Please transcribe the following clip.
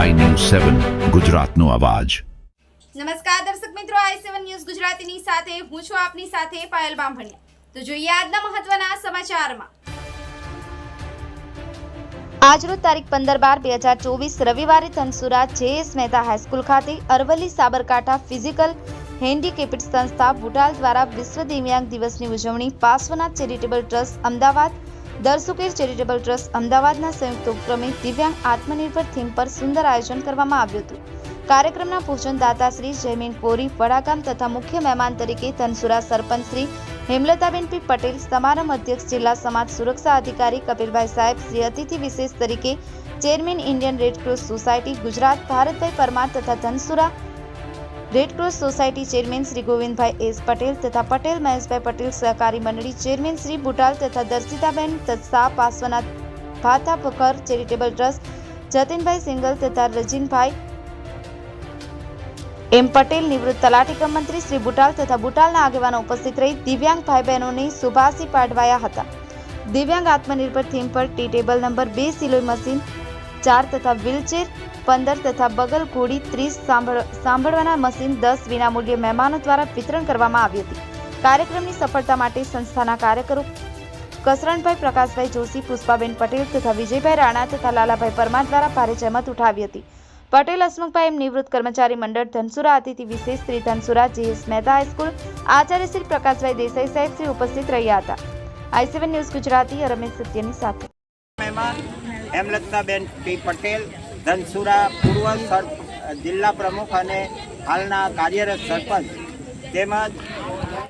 સેવન ગુજરાતનો અવાજ. નમસ્કાર દર્શક મિત્રો આઈ સેવન ન્યૂઝ ગુજરાતીની સાથે હું છું આપની સાથે પાયલ બામભણિયા. તો જોઈએ આજના મહત્વના સમાચારમાં. આજરોજ તારીખ પંદર બાર બે હજાર ચોવીસ રવિવારે ધનસુરા જેએસ મહેતા હાઈસ્કૂલ ખાતે અરવલ્લી સાબરકાંઠા ફિઝિકલ હેન્ડીકેપ્ડ સંસ્થા બુટાલ દ્વારા વિશ્વ દિવ્યાંગ દિવસની ઉજવણી પાર્શ્વનાથ ચેરિટેબલ ટ્રસ્ટ અમદાવાદ દરસુકેર ચેરિટેબલ ટ્રસ્ટ અમદાવાદના સંયુક્ત ઉપક્રમે દિવ્યાંગ આત્મનિર્ભર થીમ પર સુંદર આયોજન કરવામાં આવ્યું હતું. કાર્યક્રમના ભોજનદાતા શ્રી જયમીન કોરી વડાગામ તથા મુખ્ય મહેમાન તરીકે ધનસુરા સરપંચ શ્રી હેમલતાબેન પી પટેલ, સમારંભ અધ્યક્ષ જિલ્લા સમાજ સુરક્ષા અધિકારી કપિલભાઈ સાહેબ, શ્રી અતિથિ વિશેષ તરીકે chairman Indian Red Cross society, Gujarat Bharatbhai Parmar તથા Dhansura Red Cross society chairman Shri Govindbhai S Patel તથા પટેલ મહેશભાઈ પટેલ સહકારી મંડળી ચેરમેન શ્રી બુટાલ તથા દર્શિતાબેન તત્સા પાસવાના ભાથા પખર ચેરિટેબલ ટ્રસ્ટ જતીનભાઈ સિંગલ તથા રજીનભાઈ એમ પટેલ નિવૃત્ત તલાટી મંત્રી શ્રી બુટાલ તથા બુટાલના આગેવાનો ઉપસ્થિત રહી દિવ્યાંગ ભાઈ બહેનોની શુભાશી પાઠવાયા હતા. દિવ્યાંગ આત્મનિર્ભર થીમ પર ટી ટેબલ નંબર બે સિલોઈ મશીન ચાર તથા વ્હીલચેર પંદર તથા બગલ ઘોડી ત્રીસ સાંભળ, સાંભળવાના મશીન દસ વિનામૂલ્યે મહેમાનો દ્વારા વિતરણ કરવામાં આવી હતી. કાર્યક્રમની સફળતા માટે સંસ્થાના કાર્યકરો કસરણભાઈ પ્રકાશભાઈ જોશી, પુષ્પાબેન પટેલ તથા વિજયભાઈ રાણા તથા લાલાભાઈ પરમાર દ્વારા ભારે જહેમત ઉઠાવી હતી. પટેલ, હસમુખભાઈ એમ નિવૃત્ત કર્મચારી મંડળ ધનસુરા અતિથિ વિશેષ Shri Dhansura G S Mehta high school Acharya Shri Prakashbhai Desai સાહેબ શ્રી ઉપસ્થિત રહ્યા હતા. I seven news Gujarati Ramesh સત્યની સાથે. મહેમાન હેમલતાબેન પી પટેલ ધનસુરા પૂર્વ સર જિલ્લા પ્રમુખ અને હાલના કાર્યરત સરપંચ તેમજ